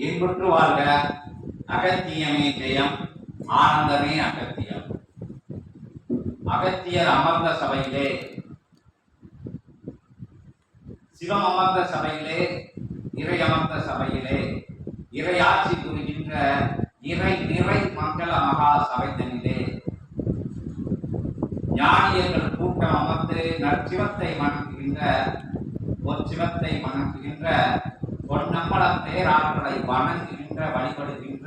இன்புற்று அகத்தியமே ஜெயம் ஆனந்தமே அகத்தியம். அகத்தியர் அமர்ந்த சபையிலே சிவம் அமர்ந்த சபையிலே இறை அமர்ந்த சபையிலே இறையாட்சி புரிகின்ற இறை நிறை மங்கள மகா சபைதனிலே ஞானியர்கள் கூட்டம் அமர்ந்து நற்சிவத்தை மணக்குகின்ற ஒரு சிவத்தை மணக்குகின்ற பொன்னம்பல பேராற்றலை வணங்குகின்ற வழிபடுகின்ற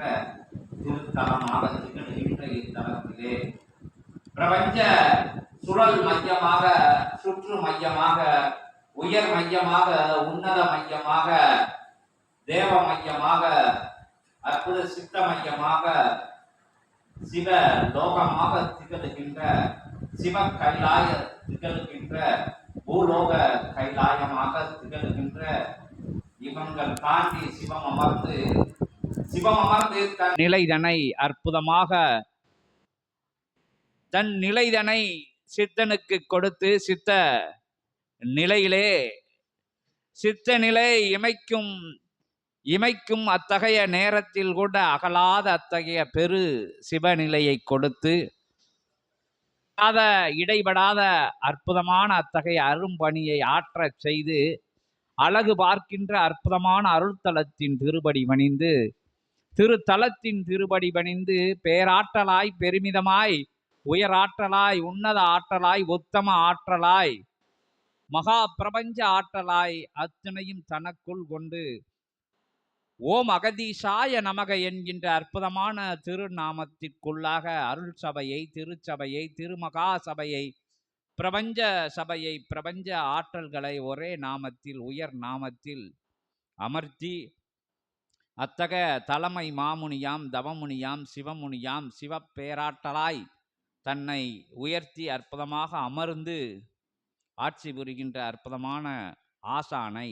திருத்தலமாக திகழ்கின்ற இத்தலத்திலே பிரபஞ்ச சுழல் மையமாக சுற்று மையமாக உயர் மையமாக உன்னத மையமாக தேவ மையமாக அற்புத சித்த மையமாக சிவ லோகமாக திகழ்கின்ற சிவ கைலாய திகழ்கின்ற பூலோக கைலாயமாக திகழ்கின்ற இவங்கள் தாண்டி சிவம் அமர்ந்து சிவம் அமர்ந்து தன் நிலைதனை அற்புதமாக தன் நிலைதனை சித்தனுக்கு கொடுத்து சித்த நிலையிலே சித்த நிலை இமைக்கும் இமைக்கும் அத்தகைய நேரத்தில் கூட அகலாத அத்தகைய பெரு சிவநிலையை கொடுத்து இடைபடாத அற்புதமான அத்தகைய அரும்பணியை ஆற்றச் செய்து அழகு பார்க்கின்ற அற்புதமான அருள்தலத்தின் திருபடி பணிந்து திருத்தலத்தின் திருபடி பணிந்து பேராற்றலாய் பெருமிதமாய் உயராற்றலாய் உன்னத ஆற்றலாய் உத்தம ஆற்றலாய் மகா பிரபஞ்ச ஆற்றலாய் அத்தனையும் தனக்குள் கொண்டு ஓம் அகதீஷாய நமக என்கின்ற அற்புதமான திருநாமத்திற்குள்ளாக அருள் சபையை திருச்சபையை திருமகா சபையை பிரபஞ்ச சபையை பிரபஞ்ச ஆற்றல்களை ஒரே நாமத்தில் உயர் நாமத்தில் அமர்த்தி அத்தக தலைமை மாமுனியாம் தவமுனியாம் சிவமுனியாம் சிவப்பேராற்றலாய் தன்னை உயர்த்தி அற்புதமாக அமர்ந்து ஆட்சி புரிகின்ற அற்புதமான ஆசானை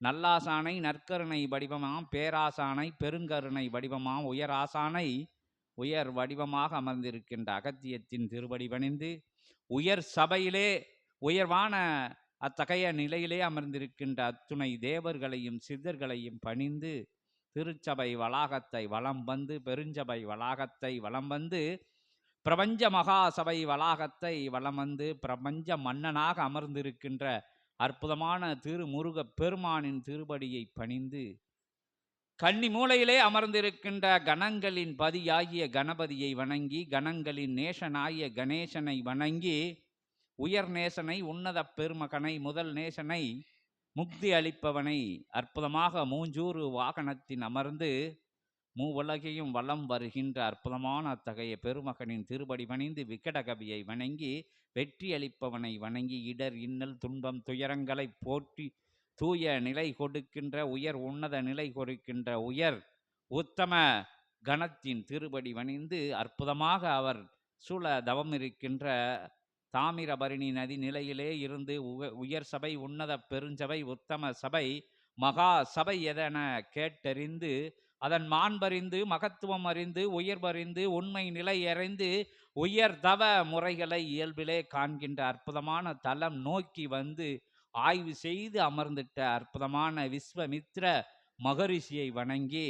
நல்லாசானை நற்கருணை வடிவமாம் பேராசானை பெருங்கருணை வடிவமாம் உயர் ஆசானை உயர் வடிவமாக அமர்ந்திருக்கின்ற அகத்தியத்தின் திருவடி பணிந்து உயர் சபையிலே உயர்வான அத்தகைய நிலையிலே அமர்ந்திருக்கின்ற அத்துணை தேவர்களையும் சித்தர்களையும் பணிந்து திருச்சபை வளாகத்தை வலம் வந்து பெருஞ்சபை வளாகத்தை வலம் வந்து பிரபஞ்ச மகா சபை வளாகத்தை வலம் வந்து பிரபஞ்ச மன்னனாக அமர்ந்திருக்கின்ற அற்புதமான திருமுருக பெருமானின் திருப்படியை பணிந்து கன்னி மூலையிலே அமர்ந்திருக்கின்ற கணங்களின் பதியாகிய கணபதியை வணங்கி கணங்களின் நேசனாகிய கணேசனை வணங்கி உயர் நேசனை உன்னத பெருமகனை முதல் நேசனை முக்தி அளிப்பவனை அற்புதமாக மூஞ்சூறு வாகனத்தின் அமர்ந்து மூவுலகையும் வலம் வருகின்ற அற்புதமான அத்தகைய பெருமகனின் திருபடி பணிந்து விக்கடகவியை வணங்கி வெற்றி அளிப்பவனை வணங்கி இடர் இன்னல் துன்பம் துயரங்களை போற்றி தூய நிலை கொடுக்கின்ற உயர் உன்னத நிலை கொடுக்கின்ற உயர் உத்தம கணத்தின் திருபடி வணிந்து அற்புதமாக அவர் சூழ தவம் இருக்கின்ற தாமிரபரணி நதி நிலையிலே இருந்து உயர் சபை உன்னத பெருஞ்சபை உத்தம சபை மகா சபை எதென கேட்டறிந்து அதன் மாண்பறிந்து மகத்துவம் அறிந்து உயர்வறிந்து உண்மை நிலை அறிந்து உயர் தவ முறைகளை இயல்பிலே காண்கின்ற அற்புதமான தலம் நோக்கி வந்து ஆய்வு செய்து அமர்ந்திட்ட அற்புதமான விஸ்வமித்ர மகரிஷியை வணங்கி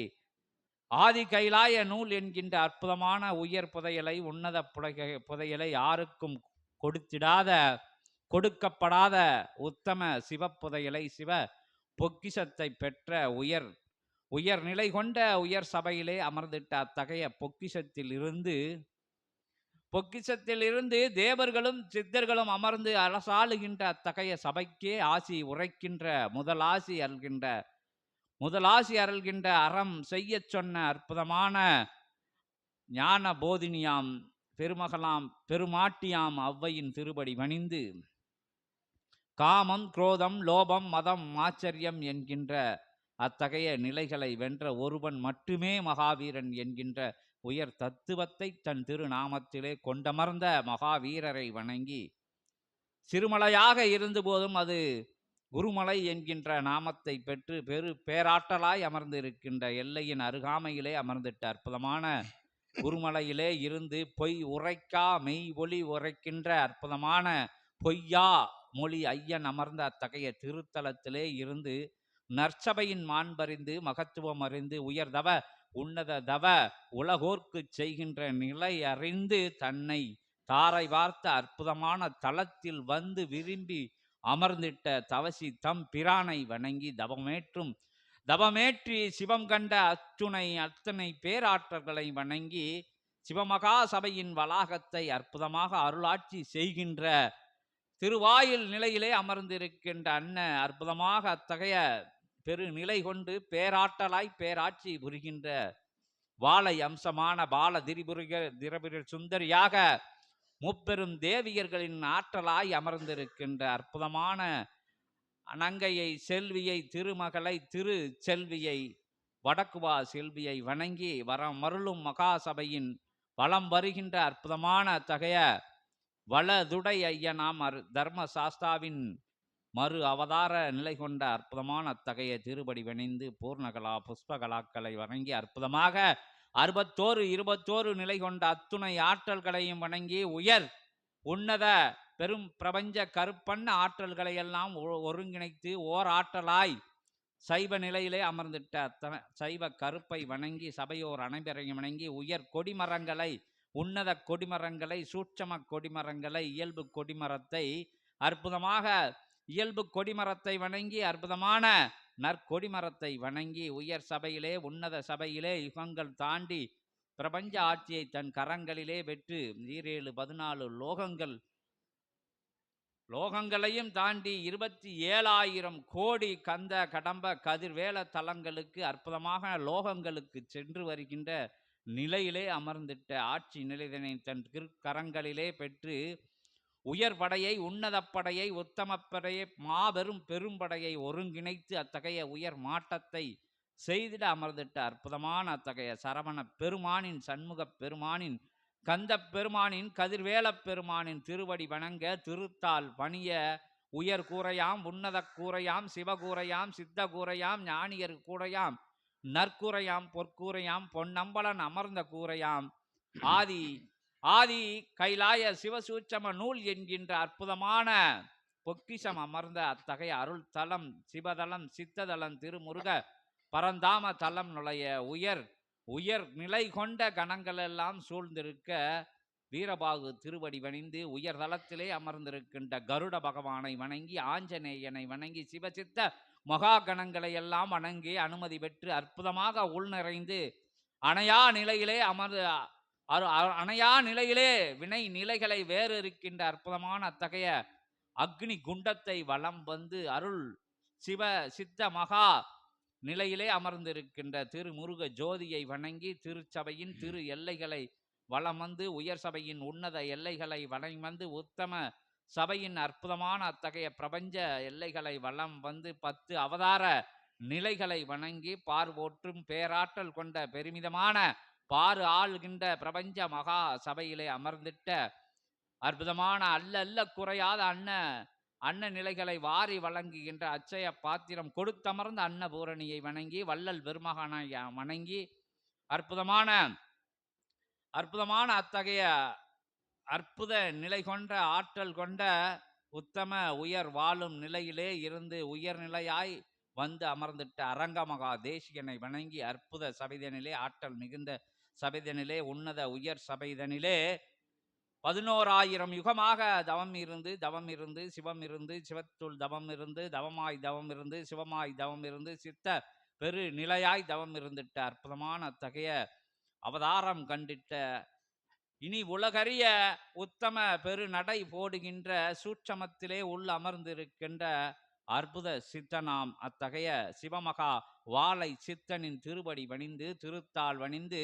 ஆதி கைலாய நூல் என்கின்ற அற்புதமான உயர் புதையலை உன்னத புதைய புதையலை யாருக்கும் கொடுத்திடாத கொடுக்கப்படாத உத்தம சிவப்புதையலை சிவ பொக்கிஷத்தை பெற்ற உயர் உயர் நிலை கொண்ட உயர் சபையிலே அமர்ந்திட்ட அத்தகைய பொக்கிஷத்தில் இருந்து பொக்கிசத்திலிருந்து தேவர்களும் சித்தர்களும் அமர்ந்து அரசாளுகின்ற அத்தகைய சபைக்கே ஆசி உரைக்கின்ற முதலாசி அல்கின்ற முதலாசி அருள்கின்ற அறம் செய்யச் சொன்ன அற்புதமான ஞான போதினியாம் பெருமகளாம் பெருமாட்டியாம் அவ்வையின் திருபடி பணிந்து காமம் குரோதம் லோபம் மதம் ஆச்சரியம் என்கின்ற அத்தகைய நிலைகளை வென்ற ஒருவன் மட்டுமே மகாவீரன் என்கின்ற உயர் தத்துவத்தை தன் திருநாமத்திலே கொண்டமர்ந்த மகாவீரரை வணங்கி சிறுமலையாக இருந்தபோதும் அது குருமலை என்கின்ற நாமத்தை பெற்று பெரு பேராற்றலாய் அமர்ந்து இருக்கின்ற எல்லையின் அருகாமையிலே அமர்ந்திட்ட அற்புதமான குருமலையிலே இருந்து பொய் உரைக்கா மெய் ஒளி உரைக்கின்ற அற்புதமான பொய்யா மொழி ஐயன் அமர்ந்த அத்தகைய திருத்தலத்திலே இருந்து நற்சபையின் மாண்பறிந்து மகத்துவம் அறிந்து உயர்தவ உன்னத தவ உலகோர்க்குச் செய்கின்ற நிலை அறிந்து தன்னை தாரை வார்த்த அற்புதமான தளத்தில் வந்து விரும்பி அமர்ந்திட்ட தவசி தம் பிரானை வணங்கி தவமேற்றும் தவமேற்றி சிவம் கண்ட அத்துணை அத்தனை பேராற்றல்களை வணங்கி சிவமகா சபையின் வளாகத்தை அற்புதமாக அருளாட்சி செய்கின்ற திருவாயில் நிலையிலே அமர்ந்திருக்கின்ற அன்ன அற்புதமாக அத்தகைய பெருநிலை கொண்டு பேராட்டலாய் பேராட்சி புரிகின்ற வாழை அம்சமான பால திரிபுரிக திரபுர சுந்தரியாக முப்பெரும் தேவியர்களின் ஆற்றலாய் அமர்ந்திருக்கின்ற அற்புதமான அநங்கையை செல்வியை திருமகளை திரு செல்வியை வடக்குவா செல்வியை வணங்கி வரம் மருளும் மகாசபையின் வலம் வருகின்ற அற்புதமான தகைய வளதுடை ஐயனாம் அரு தர்ம சாஸ்தாவின் மறு அவதார நிலை கொண்ட அற்புதமான அத்தகைய திருபடி வினைந்து பூர்ணகலா புஷ்பகலாக்களை வணங்கி அற்புதமாக அறுபத்தோரு இருபத்தோரு நிலை கொண்ட அத்துணை ஆற்றல்களையும் வணங்கி உயர் உன்னத பெரும் பிரபஞ்ச கருப்பண்ண ஆற்றல்களை எல்லாம் ஒ- ஒருங்கிணைத்து ஓர் ஆற்றலாய் சைவ நிலையிலே அமர்ந்திட்ட அத்தனை சைவ கருப்பை வணங்கி சபையோர் அனைவரையும் வணங்கி உயர் கொடிமரங்களை உன்னத கொடிமரங்களை சூட்சம கொடிமரங்களை இயல்பு கொடிமரத்தை அற்புதமாக இயல்பு கொடிமரத்தை வணங்கி அற்புதமான நற்கொடிமரத்தை வணங்கி உயர் சபையிலே உன்னத சபையிலே யுகங்கள் தாண்டி பிரபஞ்ச ஆட்சியை தன் கரங்களிலே பெற்று ஈரேழு பதினாலு லோகங்கள். லோகங்களையும் தாண்டி இருபத்தி ஏழாயிரம் கோடி கந்த கடம்ப கதிர்வேல தலங்களுக்கு அற்புதமாக லோகங்களுக்கு சென்று வருகின்ற நிலையிலே அமர்ந்திட்ட ஆட்சி நிலைதனை தன் திருக்கரங்களிலே பெற்று உயர் படையை உத்தமப்படையை மாபெரும் பெரும்படையை ஒருங்கிணைத்து அத்தகைய உயர் மாட்டத்தை செய்திட அமர்ந்திட்ட அற்புதமான அத்தகைய சரவண பெருமானின் சண்முகப் பெருமானின் கந்தப் பெருமானின் கதிர்வேலப் பெருமானின் திருவடி வணங்க திருத்தால் பணிய உயர் கூரையாம் உன்னத கூரையாம் சிவகூரையாம் சித்த கூரையாம் ஞானியர் கூரையாம் நற்கூரையாம் பொற்கூரையாம் பொன்னம்பலன் அமர்ந்த கூரையாம் ஆதி ஆதி கைலாய சிவசூட்சம நூல் என்கின்ற அற்புதமான பொக்கிஷம் அமர்ந்த அத்தகைய அருள் தலம் சிவதலம் சித்ததலம் திருமுருக பரந்தாம தலம் நுழைய உயர் உயர் நிலை கொண்ட கணங்கள் எல்லாம் சூழ்ந்திருக்க வீரபாகு திருவடி வணிந்து உயர் தலத்திலே அமர்ந்திருக்கின்ற கருட பகவானை வணங்கி ஆஞ்சநேயனை வணங்கி சிவசித்த மகா கணங்களை எல்லாம் வணங்கி அனுமதி பெற்று அற்புதமாக உள்நிறைந்து அணையா நிலையிலே அமர்ந்து அரு- அ- அணையா நிலையிலே வினை நிலைகளை வேறு இருக்கின்ற அற்புதமான அத்தகைய அக்னி குண்டத்தை வலம் வந்து அருள் சிவ சித்த மகா நிலையிலே அமர்ந்திருக்கின்ற திருமுருக ஜோதியை வணங்கி திருச்சபையின் திரு எல்லைகளை வலம் வந்து உயர் சபையின் உன்னத எல்லைகளை வலம் வந்து உத்தம சபையின் அற்புதமான அத்தகைய பிரபஞ்ச எல்லைகளை வலம் வந்து பத்து அவதார நிலைகளை வணங்கி பார்வோற்றும் பேராற்றல் கொண்ட பெருமிதமான பாரு ஆள்கின்ற பிரபஞ்ச மகா சபையிலே அமர்ந்திட்ட அற்புதமான அல்ல அல்ல குறையாத அன்ன அன்ன நிலைகளை வாரி வழங்குகின்ற அச்சய பாத்திரம் கொடுத்தமர்ந்த அன்னபூரணியை வணங்கி வள்ளல் பெருமகனை வணங்கி அற்புதமான அற்புதமான அத்தகைய அற்புத நிலை கொண்ட ஆற்றல் கொண்ட உத்தம உயர் வாழும் நிலையிலே இருந்து உயர்நிலையாய் வந்து அமர்ந்திட்ட அரங்கமகா தேசியனை வணங்கி அற்புத சபைதனிலே ஆற்றல் மிகுந்த சபைதனிலே உன்னத உயர் சபைதனிலே பதினோராயிரம் யுகமாக தவம் இருந்து தவம் இருந்து சிவம் இருந்து சிவத்துள் தவம் இருந்து தவமாய் தவம் இருந்து சிவமாய் தவம் இருந்து சித்த பெரு நிலையாய் தவம் இருந்துட்ட அற்புதமான அத்தகைய அவதாரம் கண்டிட்ட இனி உலகறிய உத்தம பெரு நடை போடுகின்ற சூட்சமத்திலே உள் அமர்ந்திருக்கின்ற அற்புத சித்தனாம் அத்தகைய சிவமகா வாளை சித்தனின் திருவடி வணிந்து திருத்தாள் வணிந்து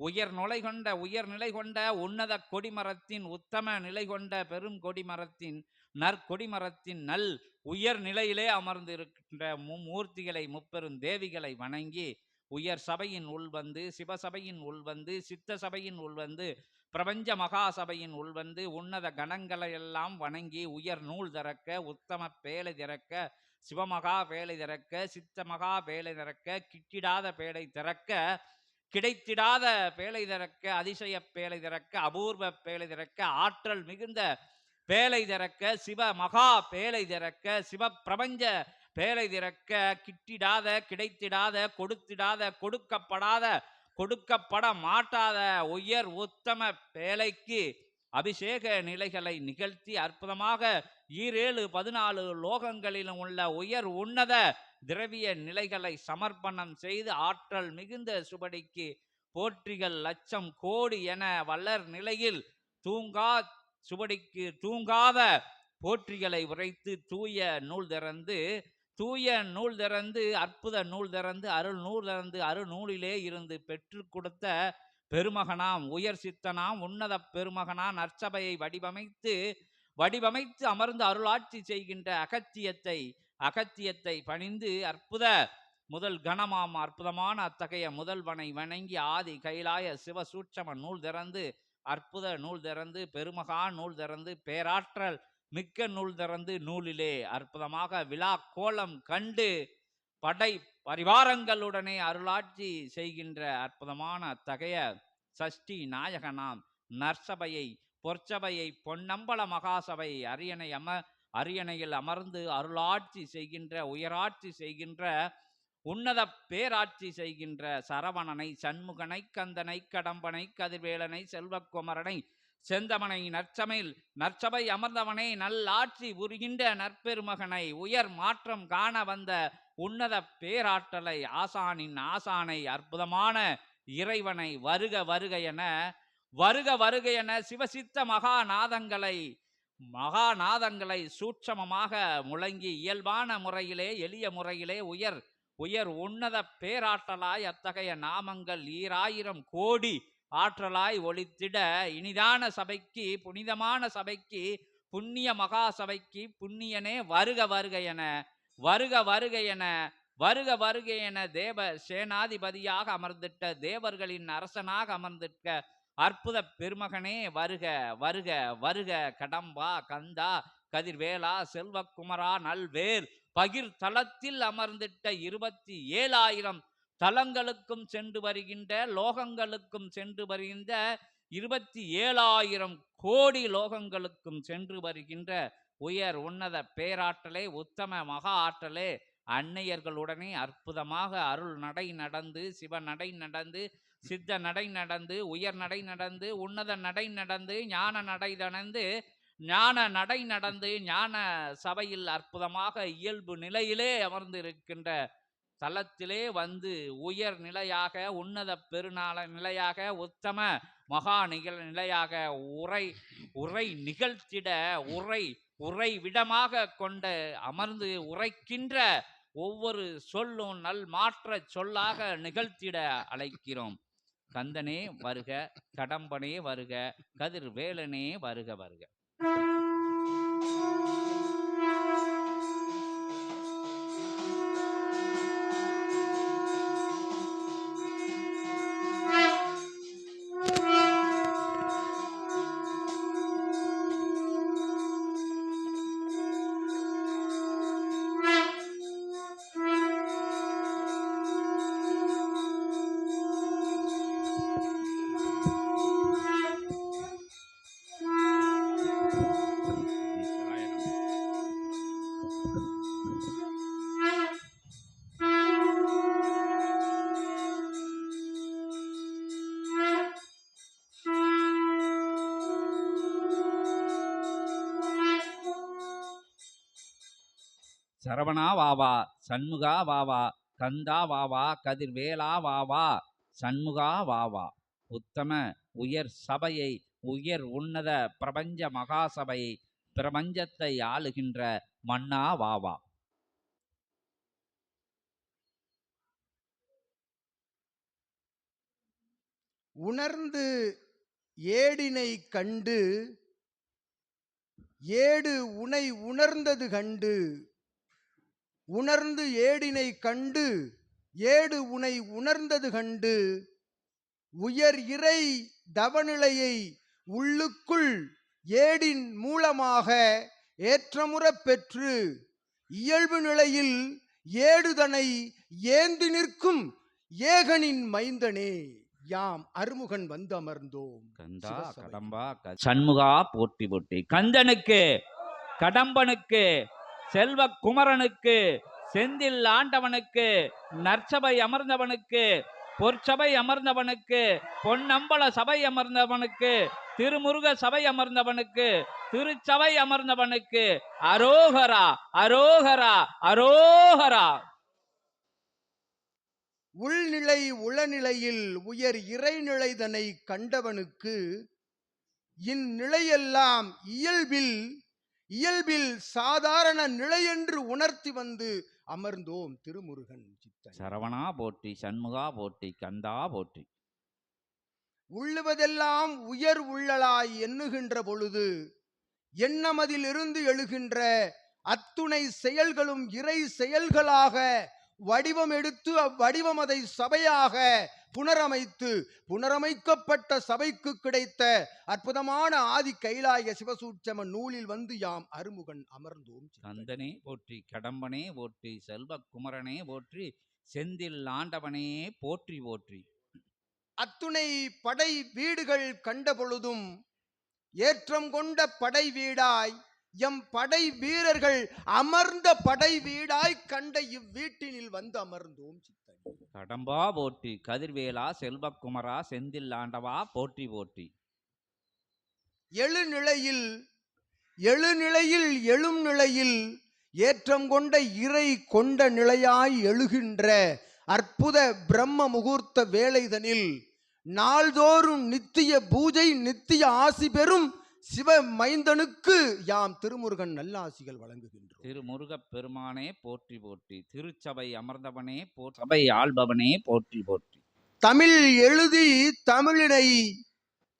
உயர் நுழை கொண்ட உயர் நிலை கொண்ட உன்னத கொடிமரத்தின் உத்தம நிலை கொண்ட பெரும் கொடிமரத்தின் நற்கொடிமரத்தின் நல் உயர் நிலையிலே அமர்ந்திருக்கின்ற மும்மூர்த்திகளை முப்பெரும் தேவிகளை வணங்கி உயர் சபையின் உள்வந்து சிவசபையின் உள்வந்து சித்த சபையின் உள்வந்து பிரபஞ்ச மகா சபையின் உள்வந்து உன்னத கணங்களை எல்லாம் வணங்கி உயர் நூல் திறக்க உத்தம பேலை திறக்க சிவமகா வேலை திறக்க சித்த மகா பேலை திறக்க கிட்டிடாத பேலை திறக்க கிடைத்திடாத பேழை திறக்க அதிசய பேழை திறக்க அபூர்வ பேழை திறக்க ஆற்றல் மிகுந்த பேழை திறக்க சிவ மகா பேழை திறக்க சிவ பிரபஞ்ச பேலை திறக்க கிட்டிடாத கிடைத்திடாத கொடுத்திடாத கொடுக்கப்படாத கொடுக்கப்பட மாட்டாத உயர் உத்தம பேலைக்கு அபிஷேக நிலைகளை நிகழ்த்தி அற்புதமாக ஈரேழு பதினாலு லோகங்களிலும் உள்ள உயர் உன்னத திரவிய நிலைகளை சமர்ப்பணம் செய்து ஆற்றல் மிகுந்த சுபடிக்கு போற்றிகள் லட்சம் கோடி என வளர் நிலையில் தூங்கா சுவடிக்கு தூங்காத போற்றிகளை உரைத்து தூய நூல் திறந்து தூய நூல் திறந்து அற்புத நூல் திறந்து அருள் நூல் திறந்து அருள் நூலிலே இருந்து பெற்று கொடுத்த பெருமகனாம் உயர் சித்தனாம் உன்னத பெருமகனாம் நற்சபையை வடிவமைத்து வடிவமைத்து அமர்ந்து அருளாட்சி செய்கின்ற அகத்தியத்தை அகத்தியத்தை பணிந்து அற்புத முதல் கணமாம் அற்புதமான அத்தகைய முதல்வனை வணங்கி ஆதி கைலாய சிவ சூட்சம நூல் திறந்து அற்புத நூல் திறந்து பெருமகா நூல் திறந்து பேராற்றல் மிக்க நூல் திறந்து நூலிலே அற்புதமாக விழா கோலம் கண்டு படை பரிவாரங்களுடனே அருளாட்சி செய்கின்ற அற்புதமான அத்தகைய சஷ்டி நாயகனாம் நற்சபையை பொற்சபையை பொன்னம்பல மகாசபை அரியணை அம அரியணையில் அமர்ந்து அருளாட்சி செய்கின்ற உயராட்சி செய்கின்ற உன்னத பேராட்சி செய்கின்ற சரவணனை சண்முகனை கந்தனை கடம்பனை கதிர்வேலனை செல்வக்குமரனை செந்தமனை நற்சமையில் நற்சபை அமர்ந்தவனை நல்லாட்சி புரிகின்ற நற்பெருமகனை உயர் மாற்றம் காண வந்த உன்னத பேராற்றலை ஆசானின் ஆசானை அற்புதமான இறைவனை வருக வருக என வருக வருக என சிவசித்த மகாநாதங்களை மகாநாதங்களை சூட்சமமாக முழங்கி இயல்பான முறையிலே எளிய முறையிலே உயர் உயர் உன்னத பேராற்றலாய் அத்தகைய நாமங்கள் ஈராயிரம் கோடி ஆற்றலாய் ஒளித்திட இனிதான சபைக்கு புனிதமான சபைக்கு புண்ணிய மகா சபைக்கு புண்ணியனே வருக வருக என வருக வருக என வருக வருக என தேவ சேனாதிபதியாக அமர்ந்திட்ட தேவர்களின் அரசனாக அமர்ந்திருக்க அற்புத பெருமகனே வருக வருக வருக கடம்பா கந்தா கதிர்வேலா செல்வக்குமரா நல்வேல் பகிர் தளத்தில் அமர்ந்திட்ட இருபத்தி ஏழாயிரம் தலங்களுக்கும் சென்று வருகின்ற லோகங்களுக்கும் சென்று வருகின்ற இருபத்தி ஏழாயிரம் கோடி லோகங்களுக்கும் சென்று வருகின்ற உயர் உன்னத பேராற்றலே உத்தம மகா ஆற்றலே அன்னையர்களுடனே அற்புதமாக அருள் நடை நடந்து சிவ நடை நடந்து சித்த நடை நடந்து உயர் நடை நடந்து உன்னத நடை நடந்து ஞான நடை நடந்து ஞான நடை நடந்து ஞான சபையில் அற்புதமாக இயல்பு நிலையிலே அமர்ந்து இருக்கின்ற தலத்திலே வந்து உயர் நிலையாக உன்னத பெருநாள நிலையாக உத்தம மகா நிகழ் நிலையாக உரை உரை நிகழ்த்திட உரை உரை விடமாக கொண்ட அமர்ந்து உரைக்கின்ற ஒவ்வொரு சொல்லும் நல் மாற்ற சொல்லாக நிகழ்த்திட அழைக்கிறோம். கந்தனே வருக கடம்பனே வருக கதிர்வேலனே வருக வருக. சரவணா வாவா சண்முகா வாவா கந்தா வாவா கதிர்வேலா வாவா சண்முகா வாவா. உத்தம உயர் சபையை உயர் உன்னத பிரபஞ்ச மகாசபையை பிரபஞ்சத்தை ஆளுகின்ற மன்னா வாவா. உணர்ந்து ஏடினை கண்டு ஏடு உனை உணர்ந்தது கண்டு உணர்ந்து ஏடினை கண்டு ஏடு உனை உணர்ந்தது கண்டு உயர் இறை தவநிலையை உள்ளுக்குள் ஏடின் மூலமாக ஏற்றமுறப் பெற்று இயல்பு நிலையில் ஏடுதனை ஏந்தி நிற்கும் ஏகனின் மைந்தனே. யாம் அருமுகன் வந்து அமர்ந்தோம் கந்தா. கடம்பா சண்முகா போட்டி போட்டி கந்தனுக்கு கடம்பனுக்கு செல்வ குமரனுக்கு செந்தில் ஆண்டவனுக்கு நற்சபை அமர்ந்தவனுக்கு பொற்சபை அமர்ந்தவனுக்கு பொன்னம்பல சபை அமர்ந்தவனுக்கு திருமுருக சபை அமர்ந்தவனுக்கு திருச்சபை அமர்ந்தவனுக்கு அரோகரா அரோகரா அரோகரா உள்நிலை உளநிலையில் உயர் இறைநிலைதனை கண்டவனுக்கு இந்நிலையெல்லாம் இயல்பில் இயல்பில் சாதாரண நிலையென்று உணர்த்தி வந்து அமர்ந்தோம் திருமுருகன் சித்தன். சரவணா போற்றி சண்முகா போற்றி கந்தா போற்றி. உள்ளுவதெல்லாம் உயர் உள்ளலாய் எண்ணுகின்ற பொழுது எண்ணமதிலிருந்து எழுகின்ற அத்துணை செயல்களும் இறை செயல்களாக வடிவம் எடுத்து அவ்வடிவம் அதை சபையாக புனரமைத்து புனரமைக்கப்பட்ட சபைக்கு கிடைத்த அற்புதமான ஆதி கைலாய சிவசூட்சம நூலில் வந்து யாம் அருமுகன் அமர்ந்தோம் கந்தனே போற்றி கடம்பனே போற்றி செல்வக்குமரனே போற்றி செந்தில் ஆண்டவனே போற்றி போற்றி. அத்துணை படை வீடுகள் கண்ட பொழுதும் ஏற்றம் கொண்ட படை வீடாய் எம் படை வீரர்கள் அமர்ந்த படை வீடாய் கண்ட இவ்வீட்டினில் வந்து அமர்ந்தோம் சித்தனே. கடம்பா போற்றி கதிர்வேலா செல்வக்குமரா செந்தில் ஆண்டவா போற்றி போற்றி. எழுநிலையில் எழுநிலையில் எழும் நிலையில் ஏற்றம் கொண்ட இறை கொண்ட நிலையாய் எழுகின்ற அற்புத பிரம்ம முகூர்த்த வேளைதனில் நாள்தோறும் நித்திய பூஜை நித்திய ஆசி பெறும் சிவ மைந்தனுக்கு யாம் திருமுருகன் நல்லாசிகள் வழங்குகின்றோம். திருமுருகப் பெருமானே போற்றி போற்றி திருச்சபை அமர்ந்தவனே போ சபை ஆள்பவனே போற்றி போற்றி. தமிழ் எழுதி தமிழினை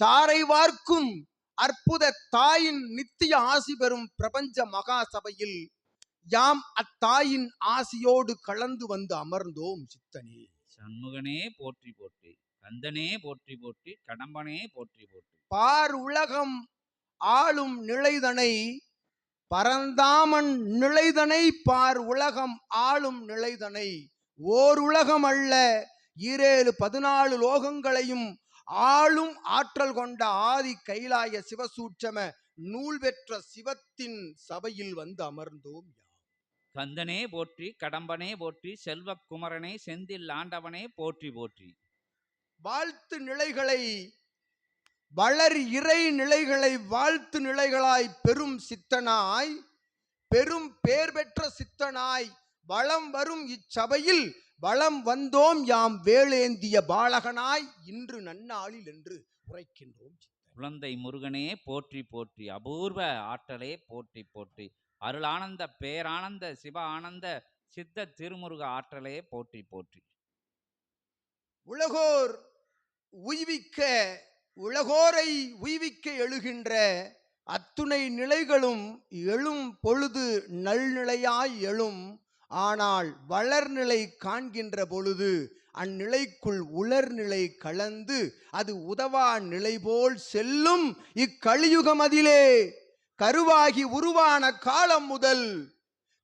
தாரை வார்க்கும் அற்புத தாயின் நித்திய ஆசி பெறும் பிரபஞ்ச மகா சபையில் யாம் அத்தாயின் ஆசியோடு கலந்து வந்து அமர்ந்தோம் சித்தனே. சண்முகனே போற்றி போற்றி கந்தனே போற்றி போற்றி கடம்பனே போற்றி போற்றி. பார் உலகம் ஆளும் நிலைதனை பரந்தாமன் நிலைதனை பார் உலகம் ஆளும் நிலைதனை ஓர் உலகம் அல்ல ஈரேழு பதினாலு லோகங்களையும் ஆளும் ஆற்றல் கொண்ட ஆதி கைலாய சிவசூட்சம நூல் பெற்ற சிவத்தின் சபையில் வந்து அமர்ந்தோம். கந்தனே போற்றி கடம்பனே போற்றி செல்வக்குமரனே செந்தில் ஆண்டவனே போற்றி போற்றி வாழ்த்து நிலைகளை வளர் இறை நிலைகளை வாழ்த்து நிலைகளாய் பெரும் சித்தனாய் பெரும் பேர் பெற்ற சித்தனாய் வளம் வரும் இச்சபையில் வளம் வந்தோம் யாம் வேளேந்திய பாலகனாய் இன்று நன்னாளில் என்று உரைக்கின்றோம் குழந்தை முருகனே போற்றி போற்றி அபூர்வ ஆற்றலே போற்றி போற்றி அருளானந்த பேரானந்த சிவ ஆனந்த சித்த திருமுருக ஆற்றலே போற்றி போற்றி. உலகோர் உய்விக்க உலகோரை உய்விக்க எழுகின்ற அத்துணை நிலைகளும் எழும் பொழுது நல்நிலையாய் எழும். ஆனால் வளர்நிலை காண்கின்ற பொழுது அந்நிலைக்குள் உலர்நிலை கலந்து அது உதவா நிலை போல் செல்லும் இக்கலியுகம் அதிலே. கருவாகி உருவான காலம் முதல்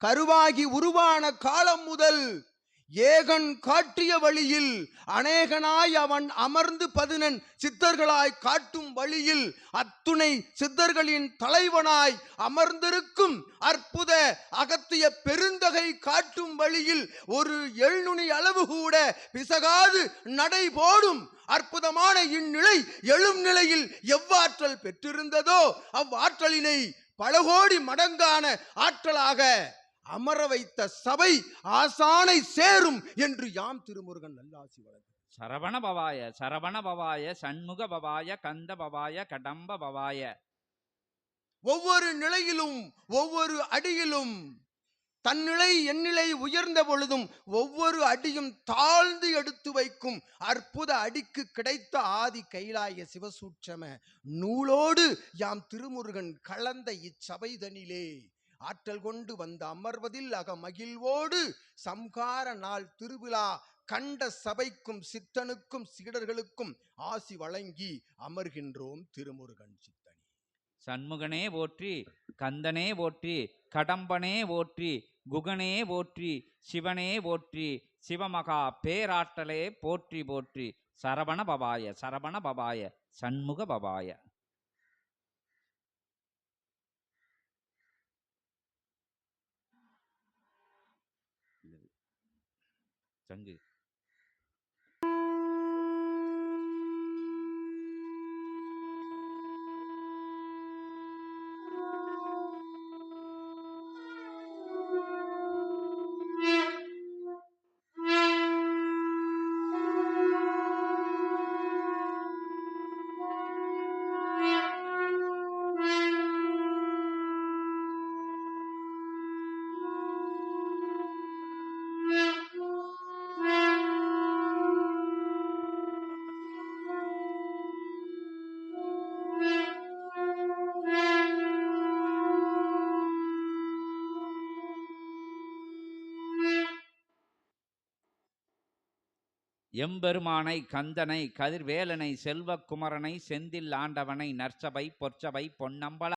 கருவாகி உருவான காலம் முதல் ஏகன் காட்டிய வழியில் அநேகனாய் அவன் அமர்ந்து பதினெண் சித்தர்களாய் காட்டும் வழியில் அத்துணை சித்தர்களின் தலைவனாய் அமர்ந்திருக்கும் அற்புத அகத்திய பெருந்தகை காட்டும் வழியில் ஒரு எழுநுனி அளவு கூட பிசகாது நடை போடும் அற்புதமான இந்நிலை எழும் நிலையில் எவ்வாற்றல் பெற்றிருந்ததோ அவ்வாற்றலினை பல கோடி மடங்கான ஆற்றலாக அமர வைத்த சபை ஆசானை சேரும் என்று யாம் திருமுருகன் நல்லாசி வழங்கும் சரவண பவாய சரவண பவாய சண்முக பவாய கந்த பவாய கடம்ப பவாய. ஒவ்வொரு நிலையிலும் ஒவ்வொரு அடியிலும் தன்னிலை எந்நிலை உயர்ந்த பொழுதும் ஒவ்வொரு அடியும் தாழ்ந்து எடுத்து வைக்கும் அற்புத அடிக்கு கிடைத்த ஆதி கைலாய சிவசூட்சம நூலோடு யாம் திருமுருகன் கலந்த இச்சபைதனிலே ஆற்றல் கொண்டு வந்து அமர்வதில் அக மகிழ்வோடு சம்கார நாள் திருவிழா கண்ட சபைக்கும் சித்தனுக்கும் சீடர்களுக்கும் ஆசி வழங்கி அமர்கின்றோம் திருமுருகன் சித்தனி. சண்முகனே போற்றி கந்தனே போற்றி கடம்பனே போற்றி குகனே போற்றி சிவனே போற்றி சிவமகா பேராற்றலே போற்றி போற்றி சரவண பபாய சரவண பபாய சண்முக பபாய canggih. எம்பெருமானை கந்தனை கதிர்வேலனை செல்வக்குமரனை செந்தில் ஆண்டவனை நற்சபை பொற்சபை பொன்னம்பல